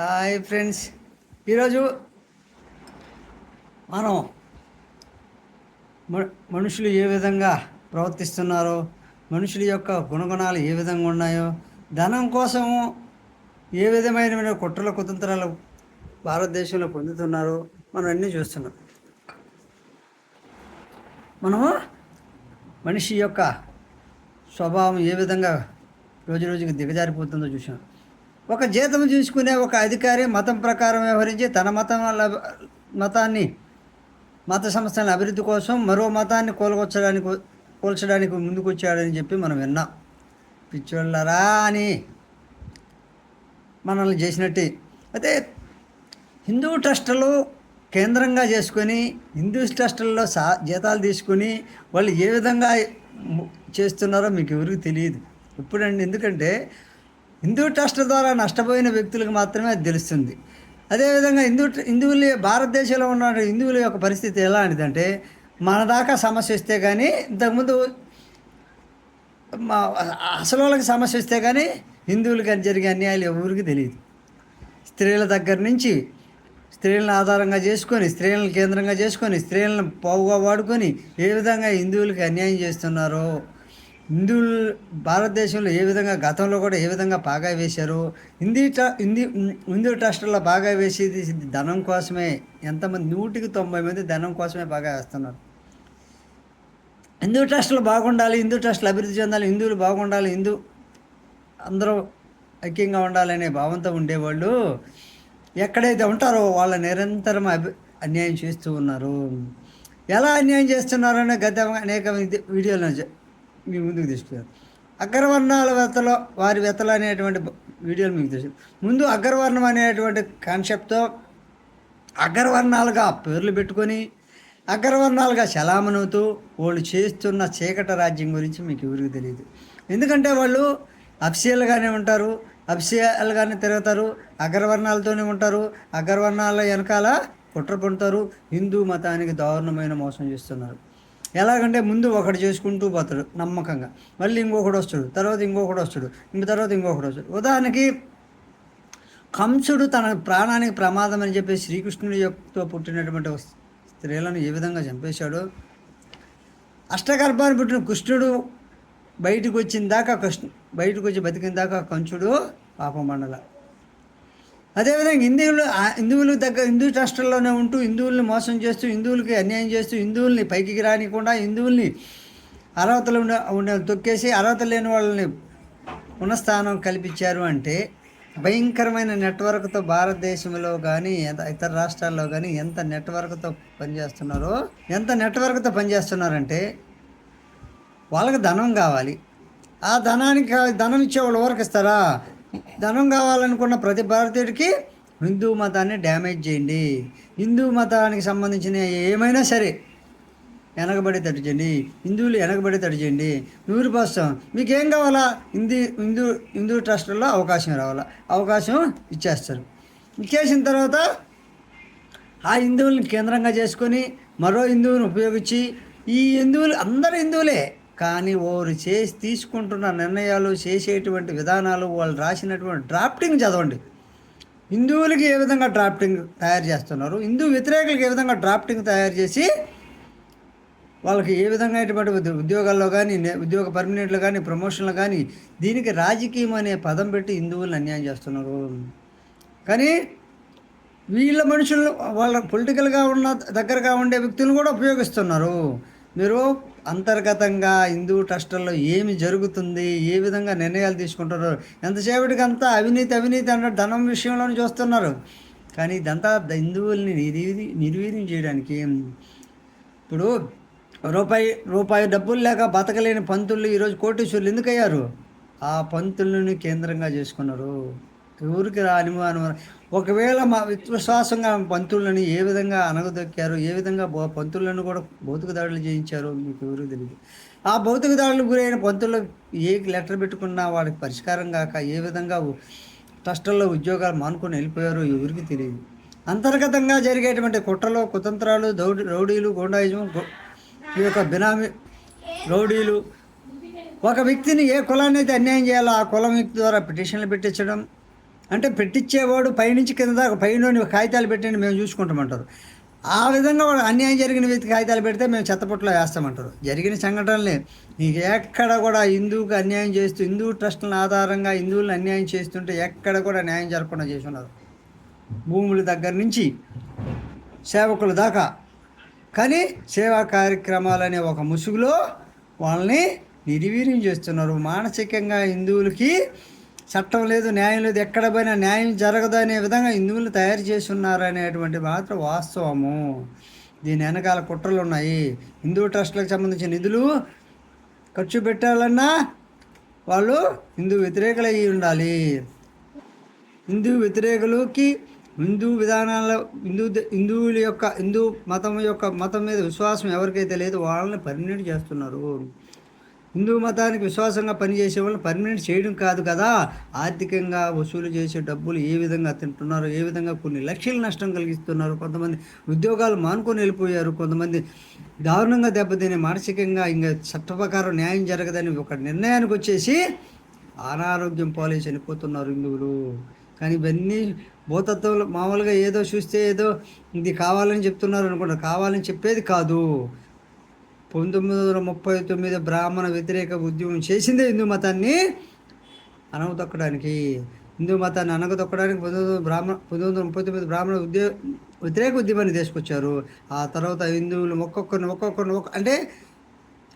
Hi friends. ఈరోజు మనం మ- మనుషులు ఏ విధంగా ప్రవర్తిస్తున్నారో మనుషుల యొక్క గుణగుణాలు ఏ విధంగా ఉన్నాయో ధనం కోసము ఏ విధమైన కుట్రల కుతంత్రాలు భారతదేశంలో పొందుతున్నారో మనం అన్నీ చూస్తున్నాం. మనము మనిషి యొక్క స్వభావం ఏ విధంగా రోజు రోజుకి దిగజారిపోతుందో చూసాం ఒక జీతం చూసుకునే ఒక అధికారి మతం ప్రకారం వ్యవహరించి తన మతం మతాన్ని మత సంస్థల అభివృద్ధి కోసం మరో మతాన్ని కోలుకొచ్చడానికి కోల్చడానికి ముందుకొచ్చాడని చెప్పి మనం విన్నాం. పిచ్చోళ్ళరా అని మనల్ని చేసినట్టే. అయితే హిందూ ట్రస్టులు కేంద్రంగా చేసుకొని హిందూ ట్రస్టుల్లో సా జీతాలు తీసుకొని వాళ్ళు ఏ విధంగా చేస్తున్నారో మీకు ఎవరికి తెలియదు. ఇప్పుడండి ఎందుకంటే హిందూ ట్రస్ట్ ద్వారా నష్టపోయిన వ్యక్తులకు మాత్రమే అది తెలుస్తుంది. అదేవిధంగా హిందూ హిందువులు భారతదేశంలో ఉన్న హిందువుల యొక్క పరిస్థితి ఎలాంటిదంటే మన దాకా సమస్య వస్తే కానీ ఇంతకుముందు మా అసలు వాళ్ళకి సమస్య వస్తే కానీ హిందువులకి జరిగే అన్యాయాలు ఎవరికి తెలియదు. స్త్రీల దగ్గర నుంచి స్త్రీలను ఆధారంగా చేసుకొని స్త్రీలను కేంద్రంగా చేసుకొని స్త్రీలను పోవుగా వాడుకొని ఏ విధంగా హిందువులకి అన్యాయం చేస్తున్నారో హిందువులు భారతదేశంలో ఏ విధంగా గతంలో కూడా ఏ విధంగా పాగా వేశారు? హిందీ ట్రా హిందీ హిందూ ట్రస్టుల్లో బాగా వేసేది ధనం కోసమే ఎంతమంది నూటికి తొంభై మంది ధనం కోసమే బాగా వేస్తున్నారు. హిందూ ట్రస్టులు బాగుండాలి హిందూ ట్రస్టులు అభివృద్ధి చెందాలి హిందువులు బాగుండాలి హిందూ అందరూ ఐక్యంగా ఉండాలనే భావంతో ఉండేవాళ్ళు ఎక్కడైతే ఉంటారో వాళ్ళ నిరంతరం అభి అన్యాయం చేస్తూ ఉన్నారు. ఎలా అన్యాయం చేస్తున్నారనే గత అనేక వీడియోలు మీ ముందుకు తీసుకున్నారు. అగ్రవర్ణాల వెతలో వారి వెతలు అనేటువంటి వీడియోలు మీకు తెలుసు. ముందు అగ్రవర్ణం అనేటువంటి కాన్సెప్ట్తో అగ్రవర్ణాలుగా పేర్లు పెట్టుకొని అగ్రవర్ణాలుగా చలామణవుతూ వాళ్ళు చేస్తున్న చీకట రాజ్యం గురించి మీకు ఎవరికి తెలియదు. ఎందుకంటే వాళ్ళు అఫ్సియల్గానే ఉంటారు అఫ్సియల్గానే తిరుగుతారు అగ్రవర్ణాలతోనే ఉంటారు అగ్రవర్ణాల వెనకాల కుట్ర పొందుతారు హిందూ మతానికి దారుణమైన మోసం చేస్తున్నారు. ఎలాగంటే ముందు ఒకటి చేసుకుంటూ పోతాడు నమ్మకంగా. మళ్ళీ ఇంకొకడు వస్తాడు తర్వాత ఇంకొకడు వస్తాడు ఇంక తర్వాత ఇంకొకడు వస్తాడు. ఉదాహరణకి కంసుడు తన ప్రాణానికి ప్రమాదం అని చెప్పి శ్రీకృష్ణుడి యొక్క పుట్టినటువంటి స్త్రీలను ఏ విధంగా చంపేశాడో? అష్టగర్భాన్ని పుట్టిన కృష్ణుడు బయటకు వచ్చిన దాకా కృష్ణ బయటకు వచ్చి బతికిన దాకా కంచుడు పాపం మండల అదేవిధంగా హిందువులు హిందువులు దగ్గర హిందూ ట్రస్టుల్లోనే ఉంటూ హిందువుల్ని మోసం చేస్తూ హిందువులకి అన్యాయం చేస్తూ హిందువుల్ని పైకి రానికుండా హిందువుల్ని అర్హతలు ఉండే ఉండే తొక్కేసి అర్హత లేని వాళ్ళని ఉన్న స్థానం కల్పించారు అంటే భయంకరమైన నెట్వర్క్తో భారతదేశంలో కానీ ఇతర రాష్ట్రాల్లో కానీ ఎంత నెట్వర్క్తో పనిచేస్తున్నారో ఎంత నెట్వర్క్తో పనిచేస్తున్నారంటే వాళ్ళకి ధనం కావాలి. ఆ ధనానికి ధనం ఇచ్చే వాళ్ళు ఎవరికి ఇస్తారా? ధనం కావాలనుకున్న ప్రతి భారతీయుడికి హిందూ మతాన్ని డ్యామేజ్ చేయండి. హిందూ మతానికి సంబంధించిన ఏమైనా సరే వెనకబడి చేయండి. హిందువులు వెనకబడి చేయండి. నూరు కోసం మీకేం కావాలా? హిందీ హిందూ హిందూ ట్రస్టుల్లో అవకాశం రావాలా? అవకాశం ఇచ్చేస్తారు. ఇచ్చేసిన తర్వాత ఆ హిందువుల్ని కేంద్రంగా చేసుకొని మరో హిందువుని ఉపయోగించి ఈ హిందువులు అందరు హిందువులే. కానీ వారు చేసి తీసుకుంటున్న నిర్ణయాలు చేసేటువంటి విధానాలు వాళ్ళు రాసినటువంటి డ్రాఫ్టింగ్ చదవండి. హిందువులకి ఏ విధంగా డ్రాఫ్టింగ్ తయారు చేస్తున్నారు? హిందూ వ్యతిరేకులకు ఏ విధంగా డ్రాఫ్టింగ్ తయారు చేసి వాళ్ళకి ఏ విధంగా ఇటువంటి ఉద్యోగాల్లో కానీ ఉద్యోగ పర్మనెంట్లు కానీ ప్రమోషన్లు కానీ దీనికి రాజకీయం అనే పదం పెట్టి హిందువులను అన్యాయం చేస్తున్నారు. కానీ వీళ్ళ మనుషులు వాళ్ళ పొలిటికల్గా ఉన్న దగ్గరగా ఉండే వ్యక్తులను కూడా ఉపయోగిస్తున్నారు. మీరు అంతర్గతంగా హిందూ ట్రస్టుల్లో ఏమి జరుగుతుంది ఏ విధంగా నిర్ణయాలు తీసుకుంటారు ఎంతసేపటికి అంతా అవినీతి అవినీతి అన్న ధనం విషయంలోనే చూస్తున్నారు. కానీ ఇదంతా హిందువుల్ని నిర్వీ నిర్వీర్యం చేయడానికి ఇప్పుడు రూపాయి రూపాయి డబ్బులు లేక బతకలేని పంతులు ఈరోజు కోటీశ్వరులు ఎందుకు అయ్యారు ఆ పంతులను కేంద్రంగా చేసుకున్నారు. ఊరికి రాని అనుమానం ఒకవేళ మా విశ్వాసంగా పంతులను ఏ విధంగా అనగదొక్కారు ఏ విధంగా పంతులను కూడా భౌతిక దాడులు చేయించారో మీకు ఎవరికి తెలియదు ఆ భౌతిక దాడులకు గురైన పంతులు ఏ లెటర్ పెట్టుకున్నా వాడికి పరిష్కారం కాక ఏ విధంగా ట్రస్టుల్లో ఉద్యోగాలు మానుకొని వెళ్ళిపోయారో ఎవరికి తెలియదు అంతర్గతంగా జరిగేటువంటి కుట్రలు కుతంత్రాలు దౌడి రౌడీలు గోండాయిజం ఈ యొక్క బినామీ రౌడీలు ఒక వ్యక్తిని ఏ కులాన్ని అయితే అన్యాయం చేయాలో ఆ కులం వ్యక్తి ద్వారా పిటిషన్లు పెట్టించడం అంటే పెట్టించేవాడు పైనుంచి కింద దాకా పైన కాగితాలు పెట్టండి మేము చూసుకుంటామంటారు. ఆ విధంగా వాడు అన్యాయం జరిగిన వ్యక్తి కాగితాలు పెడితే మేము చెత్తపుట్లో వేస్తామంటారు. జరిగిన సంఘటనలే. నీకు ఎక్కడ కూడా హిందువుకి అన్యాయం చేస్తూ హిందూ ట్రస్టుల ఆధారంగా హిందువులను అన్యాయం చేస్తుంటే ఎక్కడ కూడా న్యాయం జరగకుండా చేసి ఉన్నారు. భూముల దగ్గర నుంచి సేవకుల దాకా. కానీ సేవా కార్యక్రమాలనే ఒక ముసుగులో వాళ్ళని నిర్వీర్యం చేస్తున్నారు. మానసికంగా హిందువులకి చట్టం లేదు న్యాయం లేదు ఎక్కడ పోయినా న్యాయం జరగదు అనే విధంగా హిందువులు తయారు చేసి ఉన్నారు అనేటువంటి మాత్రం వాస్తవము. దీని వెనకాల కుట్రలు ఉన్నాయి. హిందూ ట్రస్టులకు సంబంధించిన నిధులు ఖర్చు పెట్టాలన్నా వాళ్ళు హిందూ వ్యతిరేకులు అయి ఉండాలి. హిందూ వ్యతిరేకులకి హిందూ విధానాల హిందూ హిందువుల యొక్క హిందూ మతం యొక్క మతం మీద విశ్వాసం ఎవరికైతే లేదు వాళ్ళని పరిణితి చేస్తున్నారు. హిందూ మతానికి విశ్వాసంగా పనిచేసే వాళ్ళని పర్మినెంట్ చేయడం కాదు కదా. ఆర్థికంగా వసూలు చేసే డబ్బులు ఏ విధంగా తింటున్నారు ఏ విధంగా కొన్ని లక్షల నష్టం కలిగిస్తున్నారు. కొంతమంది ఉద్యోగాలు మానుకొని వెళ్ళిపోయారు. కొంతమంది దారుణంగా దెబ్బతిని మానసికంగా ఇంకా చట్ట ప్రకారం న్యాయం జరగదని ఒక నిర్ణయానికి వచ్చేసి అనారోగ్యం పాలే చనిపోతున్నారు హిందువులు. కానీ ఇవన్నీ భూతత్వంలో మామూలుగా ఏదో చూస్తే ఏదో ఇది కావాలని చెప్తున్నారు అనుకుంటారు కావాలని చెప్పేది కాదు. పంతొమ్మిది వందల ముప్పై తొమ్మిది బ్రాహ్మణ వ్యతిరేక ఉద్యమం చేసిందే హిందూ మతాన్ని. అనగతొక్కడానికి హిందూ మతాన్ని అనగతొక్కడానికి పంతొమ్మిది వందల బ్రాహ్మణ పంతొమ్మిది వందల ముప్పై తొమ్మిది బ్రాహ్మణ ఉద్య వ్యతిరేక ఉద్యమాన్ని తీసుకొచ్చారు. ఆ తర్వాత హిందువులు ఒక్కొక్కరిని ఒక్కొక్కరిని ఒక్క అంటే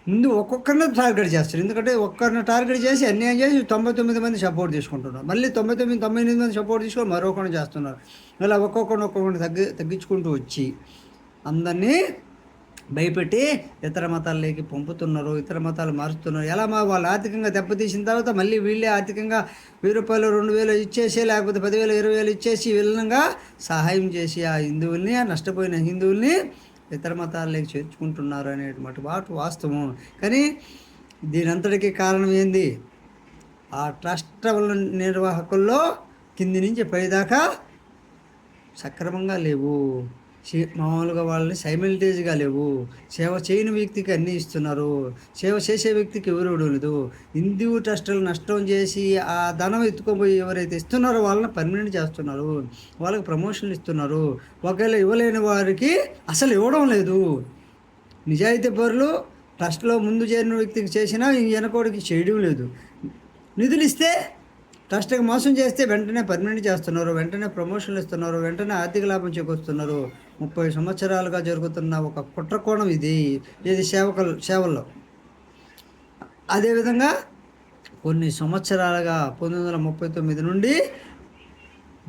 ముందు ఒక్కొక్కరిని టార్గెట్ చేస్తారు. ఎందుకంటే ఒక్కరిని టార్గెట్ చేసి అన్యాయం చేసి తొంభై తొమ్మిది మంది సపోర్ట్ తీసుకుంటున్నారు. మళ్ళీ తొంభై తొమ్మిది తొంభై ఎనిమిది మంది సపోర్ట్ తీసుకొని మరొకరిని చేస్తున్నారు. ఇలా ఒక్కొక్కరిని ఒక్కొక్కరిని తగ్గి తగ్గించుకుంటూ వచ్చి అందరినీ భయపెట్టి ఇతర మతాల్లోకి పంపుతున్నారు ఇతర మతాలు మారుస్తున్నారు. ఎలా మా వాళ్ళు ఆర్థికంగా దెబ్బతీసిన తర్వాత మళ్ళీ వీళ్ళే ఆర్థికంగా వెయ్యి రూపాయలు రెండు వేలు ఇచ్చేసి లేకపోతే పదివేలు ఇరవై వేలు ఇచ్చేసి విలనంగా సహాయం చేసి ఆ హిందువుల్ని ఆ నష్టపోయిన హిందువుల్ని ఇతర మతాల్లోకి చేర్చుకుంటున్నారు అనేటువంటి మాట వాస్తవం. కానీ దీనంతటికీ కారణం ఏంది? ఆ ట్రస్ట్ నిర్వాహకుల్లో కింది నుంచి పైదాకా సక్రమంగా లేవు. మామూలుగా వాళ్ళని సైమిల్టేజ్గా లేవు. సేవ చేయని వ్యక్తికి అన్నీ ఇస్తున్నారు. సేవ చేసే వ్యక్తికి ఎవరు లేదు హిందూ ట్రస్టులు నష్టం చేసి ఆ ధనం ఎత్తుకోబోయి ఎవరైతే ఇస్తున్నారో వాళ్ళని పర్మనెంట్ చేస్తున్నారు. వాళ్ళకి ప్రమోషన్లు ఇస్తున్నారు. ఒకవేళ ఇవ్వలేని వారికి అసలు ఇవ్వడం లేదు. నిజాయితీ పరులు ట్రస్ట్లో ముందు చేరిన వ్యక్తికి చేసినా ఈ వెనకోడికి చేయడం లేదు. నిధులు ఇస్తే ట్రస్ట్కి మోసం చేస్తే వెంటనే పర్మనెంట్ చేస్తున్నారు వెంటనే ప్రమోషన్లు ఇస్తున్నారు వెంటనే ఆర్థిక లాభం చేకూరుస్తున్నారు. ముప్పై సంవత్సరాలుగా జరుగుతున్న ఒక కుట్రకోణం ఇది ఇది సేవకులు సేవల్లో. అదేవిధంగా కొన్ని సంవత్సరాలుగా పంతొమ్మిది వందల ముప్పై తొమ్మిది నుండి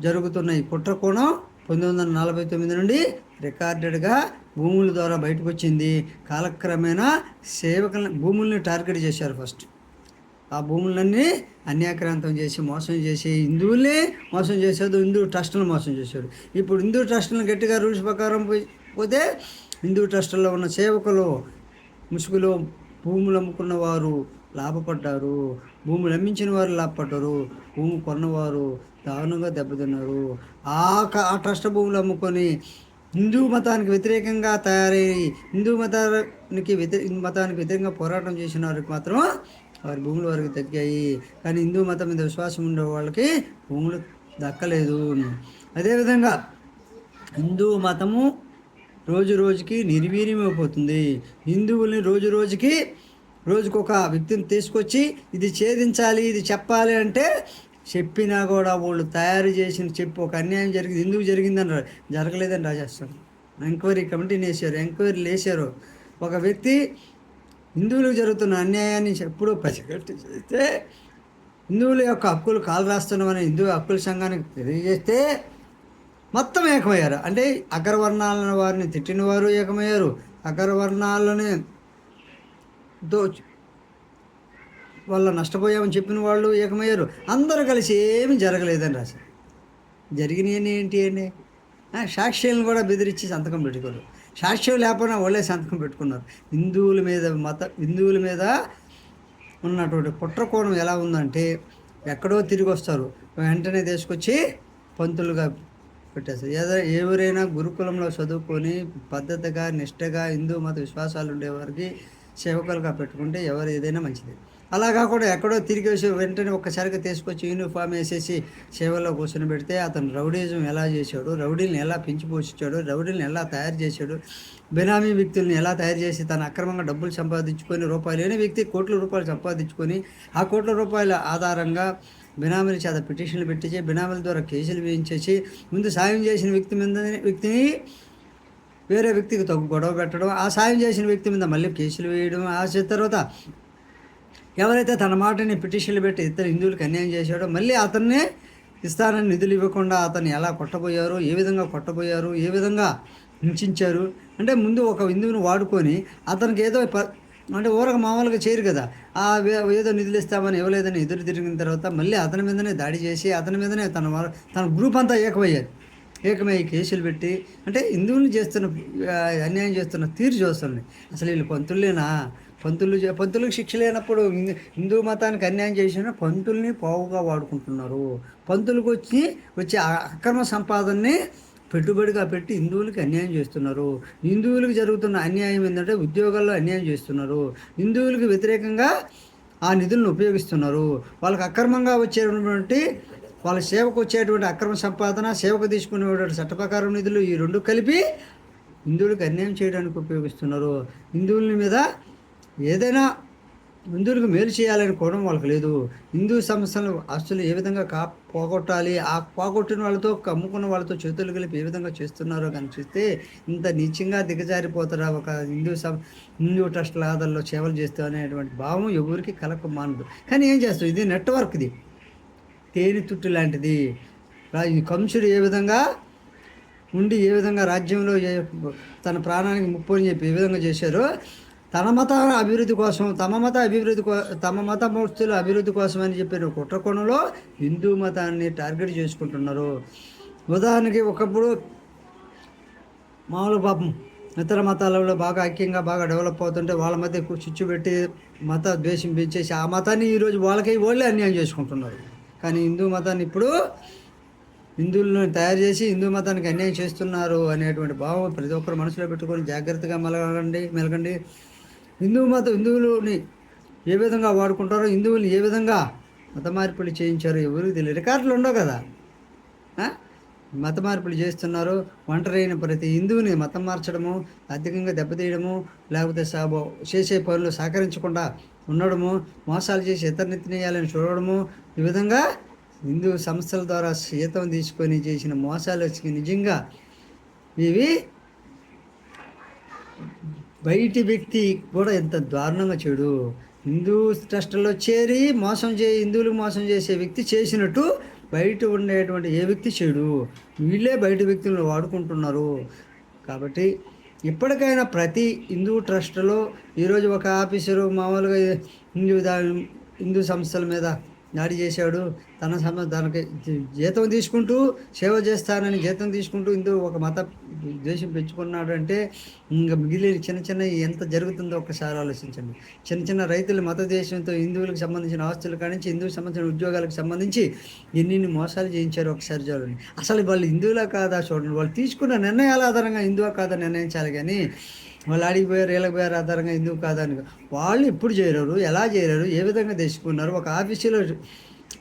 జరుగుతున్న ఈ కుట్రకోణం పంతొమ్మిది వందల నలభై తొమ్మిది నుండి రికార్డెడ్గా భూముల ద్వారా బయటకు వచ్చింది కాలక్రమేణా సేవకులను భూముల్ని టార్గెట్ చేశారు ఫస్ట్. ఆ భూములన్నీ అన్యాక్రాంతం చేసి మోసం చేసి హిందువుల్ని మోసం చేసేది హిందూ ట్రస్టులను మోసం చేశారు. ఇప్పుడు హిందూ ట్రస్టులను గట్టిగా రూల్స్ ప్రకారం పోతే హిందూ ట్రస్టుల్లో ఉన్న సేవకులు ముసుగులో భూములు అమ్ముకున్న వారు లాభపడ్డారు. భూములు అమ్మించిన వారు లాభపడ్డారు. భూమి కొన్నవారు దారుణంగా దెబ్బతిన్నారు. ఆ క- ఆ ట్రస్ట్ భూములు అమ్ముకొని హిందూ మతానికి వ్యతిరేకంగా తయారై హిందూ మతానికి వ్యతిరే మతానికి వ్యతిరేకంగా పోరాటం చేసిన వారికి మాత్రం వారి భూములు వారికి దక్కాయి కానీ హిందూ మతం మీద విశ్వాసం ఉండే వాళ్ళకి భూములు దక్కలేదు అదేవిధంగా హిందూ మతము రోజు రోజుకి నిర్వీర్యమైపోతుంది. హిందువుల్ని రోజు రోజుకి రోజుకొక వ్యక్తిని తీసుకొచ్చి ఇది ఛేదించాలి ఇది చెప్పాలి అంటే చెప్పినా కూడా వాళ్ళు తయారు చేసిన చెప్పు ఒక అన్యాయం జరిగింది ఎందుకు జరిగిందని జరగలేదని రాజేస్తాడు ఎంక్వైరీ కమిటీని వేసారు ఎంక్వైరీలు వేసారు ఒక వ్యక్తి హిందువులకు జరుగుతున్న అన్యాయాన్ని ఎప్పుడూ పసిగట్టు చేస్తే హిందువుల యొక్క హక్కులు కాలు రాస్తున్నామని హిందూ హక్కుల సంఘానికి తెలియజేస్తే మొత్తం ఏకమయ్యారు. అంటే అగ్రవర్ణాలను వారిని తిట్టిన వారు ఏకమయ్యారు. అగ్రవర్ణాలని దో వాళ్ళ నష్టపోయామని చెప్పిన వాళ్ళు ఏకమయ్యారు. అందరూ కలిసి ఏమి జరగలేదని రాశారు. జరిగినాయని ఏంటి అండి ఆ, కూడా బెదిరించి సంతకం పెట్టుకోరు. సాక్ష్యం లేకపోయినా వాళ్ళే సంతకం పెట్టుకున్నారు. హిందువుల మీద మత హిందువుల మీద ఉన్నటువంటి కుట్రకోణం ఎలా ఉందంటే ఎక్కడో తిరిగి వస్తారు. వెంటనే తీసుకొచ్చి పంతులుగా పెట్టేస్తారు. ఏదో ఎవరైనా గురుకులంలో చదువుకొని పద్ధతిగా నిష్టగా హిందూ మత విశ్వాసాలు ఉండేవారికి సేవకులుగా పెట్టుకుంటే ఎవరు ఏదైనా మంచిది. అలా కాకుండా ఎక్కడో తిరిగి వచ్చి వెంటనే ఒక్కసారిగా తీసుకొచ్చి యూనిఫామ్ వేసేసి సేవలో కూర్చొని పెడితే అతను రౌడీజం ఎలా చేశాడు రౌడీలను ఎలా పెంచి పోషించాడు రౌడీలను ఎలా తయారు చేశాడు బెనామీ వ్యక్తుల్ని ఎలా తయారు చేసి తన అక్రమంగా డబ్బులు సంపాదించుకొని రూపాయలు లేని వ్యక్తి కోట్ల రూపాయలు సంపాదించుకొని ఆ కోట్ల రూపాయల ఆధారంగా బినామీల చేత పిటిషన్లు పెట్టించి బినామీల ద్వారా కేసులు వేయించేసి ముందు సాయం చేసిన వ్యక్తి మీద వ్యక్తిని వేరే వ్యక్తికి తగ్గు గొడవ పెట్టడం ఆ సాయం చేసిన వ్యక్తి మీద మళ్ళీ కేసులు వేయడం ఆ తర్వాత ఎవరైతే తన మాటని పిటిషన్లు పెట్టి ఇతర హిందువులకు అన్యాయం చేశాడో మళ్ళీ అతన్నే ఇస్తానని నిధులు ఇవ్వకుండా అతన్ని ఎలా కొట్టబోయారు ఏ విధంగా కొట్టబోయారు ఏ విధంగా హింసించారు? అంటే ముందు ఒక హిందువుని వాడుకొని అతనికి ఏదో అంటే ఊరక మామూలుగా చేయరు కదా. ఆ ఏదో నిధులు ఇస్తామని ఇవ్వలేదని ఎదురు తిరిగిన తర్వాత మళ్ళీ అతని మీదనే దాడి చేసి అతని మీదనే తన తన గ్రూప్ అంతా ఏకమయ్యారు. ఏకమై కేసులు పెట్టి అంటే హిందువులు చేస్తున్న అన్యాయం చేస్తున్న తీరు చూస్తుంది అసలు వీళ్ళు పంతులేనా పంతులు పంతులకు శిక్ష లేనప్పుడు హిందూ మతానికి అన్యాయం చేసిన పంతుల్ని పావుగా వాడుకుంటున్నారు. పంతులకు వచ్చి వచ్చే అక్రమ సంపాదనని పెట్టుబడిగా పెట్టి హిందువులకి అన్యాయం చేస్తున్నారు. హిందువులకు జరుగుతున్న అన్యాయం ఏంటంటే ఉద్యోగాల్లో అన్యాయం చేస్తున్నారు. హిందువులకు వ్యతిరేకంగా ఆ నిధులను ఉపయోగిస్తున్నారు. వాళ్ళకి అక్రమంగా వచ్చేటువంటి వాళ్ళ సేవకు వచ్చేటువంటి అక్రమ సంపాదన సేవకు తీసుకునేటువంటి చట్టప్రకారం నిధులు ఈ రెండు కలిపి హిందువులకు అన్యాయం చేయడానికి ఉపయోగిస్తున్నారు. హిందువుల మీద ఏదైనా హిందువులకు మేలు చేయాలని కోవడం వాళ్ళకి లేదు. హిందూ సంస్థలు ఆస్తులు ఏ విధంగా కా పోగొట్టాలి? ఆ పోగొట్టిన వాళ్ళతో కమ్ముకున్న వాళ్ళతో చేతులు కలిపి ఏ విధంగా చేస్తున్నారో కానీ చూస్తే ఇంత నీచంగా దిగజారిపోతారా ఒక హిందూ సం హిందూ ట్రస్ట్ల ఆధారంలో సేవలు చేస్తూ అనేటువంటి భావం ఎవరికి కలక మానదు. కానీ ఏం చేస్తాం ఇది నెట్వర్క్ది తేనె తుట్టు లాంటిది. ఈ కంసుడు ఏ విధంగా ఉండి ఏ విధంగా రాజ్యంలో తన ప్రాణానికి ముప్పు అని చెప్పి ఏ విధంగా చేశారో తన మత అభివృద్ధి కోసం తమ మత అభివృద్ధి తమ మత మూర్తుల అభివృద్ధి కోసం అని చెప్పిన కుట్రకోణంలో హిందూ మతాన్ని టార్గెట్ చేసుకుంటున్నారు. ఉదాహరణకి ఒకప్పుడు మామూలు పాపం ఇతర మతాలలో బాగా ఐక్యంగా బాగా డెవలప్ అవుతుంటే వాళ్ళ మధ్య చిచ్చు పెట్టి మత ద్వేషం పెంచేసి ఆ మతాన్ని ఈరోజు వాళ్ళకి వాళ్ళే అన్యాయం చేసుకుంటున్నారు. కానీ హిందూ మతాన్ని ఇప్పుడు హిందువులను తయారు చేసి హిందూ మతానికి అన్యాయం చేస్తున్నారు అనేటువంటి భావం ప్రతి ఒక్కరు మనసులో పెట్టుకొని జాగ్రత్తగా మెలగండి మెలగండి. హిందూ మత హిందువులని ఏ విధంగా వాడుకుంటారో హిందువులు ఏ విధంగా మత మార్పులు చేయించారో ఎవరికి తెలియదు. రికార్డులు ఉండవు కదా. మత మార్పులు చేస్తున్నారు ఒంటరైన ప్రతి హిందువుని మతం మార్చడము అధికంగా దెబ్బతీయడము లేకపోతే సాబో చేసే పనులు సహకరించకుండా ఉండడము మోసాలు చేసి ఇతర నెత్తినేయాలని చూడడము ఈ విధంగా హిందూ సంస్థల ద్వారా సీతం తీసుకొని చేసిన మోసాలు నిజంగా ఇవి బయటి వ్యక్తి కూడా ఎంత దారుణంగా చెడు. హిందూ ట్రస్ట్లో చేరి మోసం చే హిందువులకు మోసం చేసే వ్యక్తి చేసినట్టు బయట ఉండేటువంటి ఏ వ్యక్తి చెడు. వీళ్ళే బయట వ్యక్తులను వాడుకుంటున్నారు. కాబట్టి ఇప్పటికైనా ప్రతి హిందూ ట్రస్ట్లో ఈరోజు ఒక ఆఫీసరు మామూలుగా హిందూ హిందూ సంస్థల మీద దాడి చేశాడు. తన సమ తనకి జీతం తీసుకుంటూ సేవ చేస్తానని జీతం తీసుకుంటూ ఇందులో ఒక మత ద్వేషం పెంచుకున్నాడు అంటే ఇంకా మిగిలిన చిన్న చిన్న ఎంత జరుగుతుందో ఒకసారి ఆలోచించండి. చిన్న చిన్న రైతుల మత దేశంతో హిందువులకు సంబంధించిన ఆస్తులు కానించి హిందువులకు సంబంధించిన ఉద్యోగాలకు సంబంధించి ఎన్ని మోసాలు చేయించారు ఒకసారి చూడండి. అసలు వాళ్ళు హిందువులా కాదా చూడండి. వాళ్ళు తీసుకున్న నిర్ణయాల ఆధారంగా హిందువా కాదా నిర్ణయించాలి కానీ వాళ్ళు అడిగిపోయారు వీళ్ళకి పోయారు ఆధారంగా ఎందుకు కాదని వాళ్ళు ఎప్పుడు చేరారు ఎలా చేరారు ఏ విధంగా తెచ్చుకున్నారు ఒక ఆఫీసులో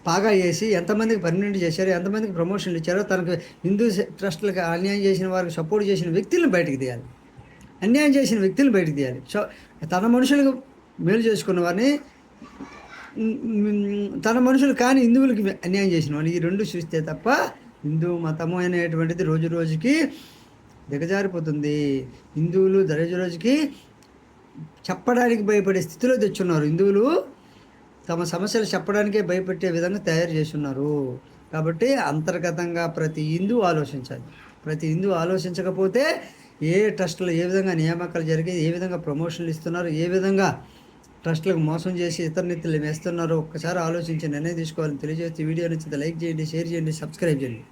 బాగా చేసి ఎంతమందికి పర్మనెంట్ చేశారు ఎంతమందికి ప్రమోషన్లు ఇచ్చారో తనకు హిందూ ట్రస్టులకు అన్యాయం చేసిన వారికి సపోర్ట్ చేసిన వ్యక్తులను బయటకు తీయాలి. అన్యాయం చేసిన వ్యక్తులను బయటకు తీయాలి. సో తన మనుషులకు మేలు చేసుకున్న వారిని తన మనుషులు కానీ హిందువులకి అన్యాయం చేసిన వాళ్ళు ఈ రెండు చూస్తే తప్ప హిందూ మతము అనేటువంటిది రోజు రోజుకి దిగజారిపోతుంది. హిందువులు రోజు రోజుకి చెప్పడానికి భయపడే స్థితిలో తెచ్చున్నారు. హిందువులు తమ సమస్యలు చెప్పడానికే భయపెట్టే విధంగా తయారు చేస్తున్నారు. కాబట్టి అంతర్గతంగా ప్రతి హిందూ ఆలోచించాలి. ప్రతి హిందూ ఆలోచించకపోతే ఏ ట్రస్టులు ఏ విధంగా నియామకాలు జరిగి ఏ విధంగా ప్రమోషన్లు ఇస్తున్నారు ఏ విధంగా ట్రస్టులకు మోసం చేసి ఇతర వేస్తున్నారో ఒక్కసారి ఆలోచించి నిర్ణయం తీసుకోవాలని తెలియజేస్తే వీడియో నచ్చితే లైక్ చేయండి షేర్ చేయండి సబ్స్క్రైబ్ చేయండి.